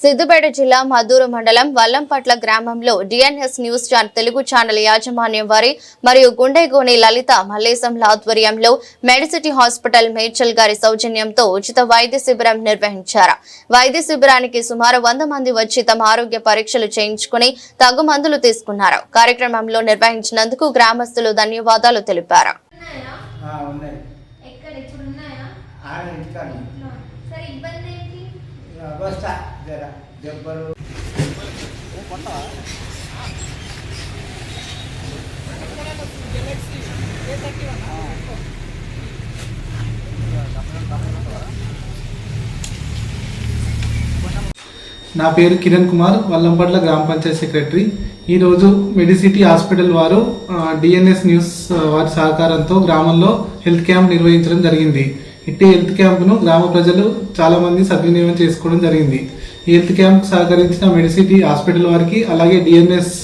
సిద్దిపేట జిల్లా మద్దూరు మండలం వల్లంపట్ల గ్రామంలో DNS news channel Telugu channel యాజమాన్యం వారి మరియు గుండెగోని లలిత మల్లేశంల ఆధ్వర్యంలో మెడిసిటీ హాస్పిటల్ మేడ్చల్ గారి సౌజన్యంతో ఉచిత వైద్య శిబిరం నిర్వహించారు. వైద్య శిబిరానికి సుమారు వంద మంది వచ్చి తమ ఆరోగ్య పరీక్షలు చేయించుకుని తగు మందులు తీసుకున్నారు. కార్యక్రమంలో నిర్వహించినందుకు గ్రామస్తులు ధన్యవాదాలు తెలిపారు. ఉన్నాయా ఆ, ఉన్నాయి. ఎక్కడ? ఇప్పుడు ఉన్నాయా ఆడ ఇంటికాడ ఇంట్లో. సరే ఇబ్బంది ఏంటి? వస్తా జర దెబ్బలు. నా పేరు కిరణ్ కుమార్ వల్లంపట్ల గ్రామ పంచాయత్ సెక్రటరీ. ఈరోజు మెడిసిటీ హాస్పిటల్ వారు డిఎన్ఎస్ న్యూస్ వారి సహకారంతో గ్రామంలో హెల్త్ క్యాంప్ నిర్వహించడం జరిగింది. ఇట్టి హెల్త్ క్యాంప్ను గ్రామ ప్రజలు చాలామంది సద్వినియోగం చేసుకోవడం జరిగింది. ఈ హెల్త్ క్యాంప్ సహకరించిన మెడిసిటీ హాస్పిటల్ వారికి అలాగే డిఎన్ఎస్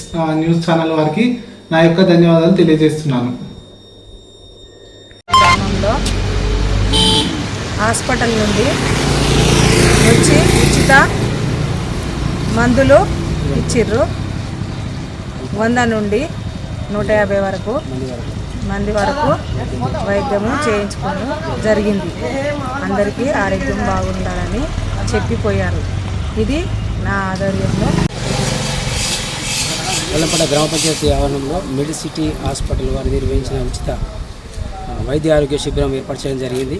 న్యూస్ ఛానల్ వారికి నా యొక్క ధన్యవాదాలు తెలియజేస్తున్నాను. గ్రామంలో హాస్పిటల్ నుండి వచ్చి ఉచిత మందులు ఇచ్చిర్రు. వంద నుండి నూట యాభై వరకు. మంది వరకు వైద్యము చేయించుకోవడం జరిగింది. అందరికీ ఆరోగ్యం బాగుండాలని చెప్పిపోయారు. ఇది నా ఆధ్వర్యంలో వెల్లంపట్ట గ్రామ పంచాయతీ ఆవరణంలో మెడిసిటీ హాస్పిటల్ వారు నిర్వహించిన ఉచిత వైద్య ఆరోగ్య శిబిరం ఏర్పాటు చేయడం జరిగింది.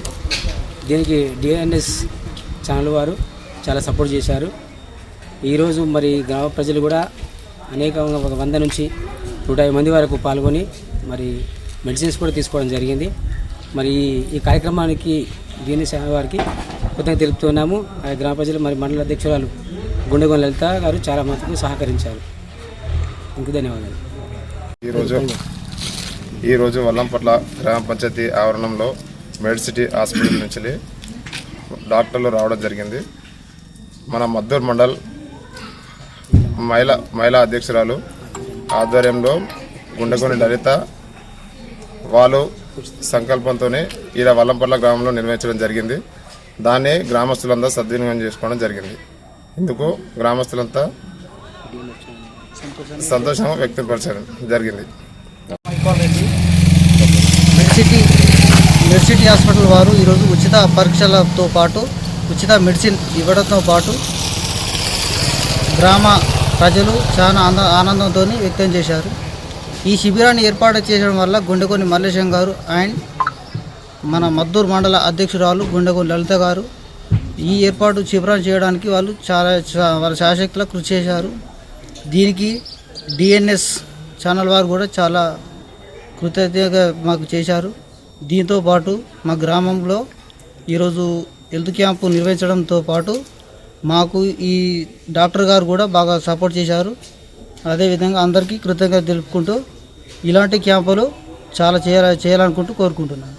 దీనికి డిఎన్ఎస్ ఛానల్ వారు చాలా సపోర్ట్ చేశారు. ఈరోజు మరి గ్రామ ప్రజలు కూడా అనేకంగా ఒక వంద నుంచి నూట మంది వరకు పాల్గొని మరి మెడిసిన్స్ కూడా తీసుకోవడం జరిగింది. మరి ఈ- కార్యక్రమానికి దీని ఛానల్ వారికి కృతజ్ఞత తెలుపుతున్నాము. ఆ గ్రామ ప్రజలు మరి మండల అధ్యక్షురాలు గుండెగొండ లలిత గారు చాలా మటుకు సహకరించారు. ఇంక ధన్యవాదాలు. ఈరోజు ఈరోజు వల్లంపట్ల గ్రామ పంచాయతీ ఆవరణంలో మెడిసిటీ హాస్పిటల్ నుంచి డాక్టర్లు రావడం జరిగింది. మన మద్దూర్ మండల్ మహిళా మహిళా అధ్యక్షురాలు ఆధ్వర్యంలో గుండెకొని లలిత వాళ్ళు సంకల్పంతోనే ఈడ వల్లంపల్ల గ్రామంలో నిర్వహించడం జరిగింది. దాన్ని గ్రామస్తులంతా సద్వినియోగం చేసుకోవడం జరిగింది. ఇందుకు గ్రామస్తులంతా సంతోషం వ్యక్తపరచడం జరిగింది. మెడ్సిటీ మెడ్సిటీ హాస్పిటల్ వారు ఈరోజు ఉచిత పరీక్షలతో పాటు ఉచిత మెడిసిన్ ఇవ్వడంతో పాటు గ్రామ ప్రజలు చాలా ఆనందంతో వ్యక్తం చేశారు. ఈ శిబిరాన్ని ఏర్పాటు చేయడం వల్ల గుండెకొని మల్లేశం గారు అండ్ మన మద్దూరు మండల అధ్యక్షురాలు గుండెకొని లలిత గారు ఈ ఏర్పాటు శిబిరాన్ని చేయడానికి వాళ్ళు చాలా వాళ్ళ శాశక్తిలో కృషి చేశారు. దీనికి డిఎన్ఎస్ ఛానల్ వారు కూడా చాలా కృతజ్ఞతగా మాకు చేశారు. దీంతో పాటు మా గ్రామంలో ఈరోజు హెల్త్ క్యాంపు నిర్వహించడంతో పాటు మాకు ఈ డాక్టర్ గారు కూడా బాగా సపోర్ట్ చేశారు. అదేవిధంగా అందరికీ కృతజ్ఞత తెలుపుకుంటూ ఇలాంటి క్యాంపులు చాలా చేయాల చేయాలనుకుంటూ కోరుకుంటున్నాను.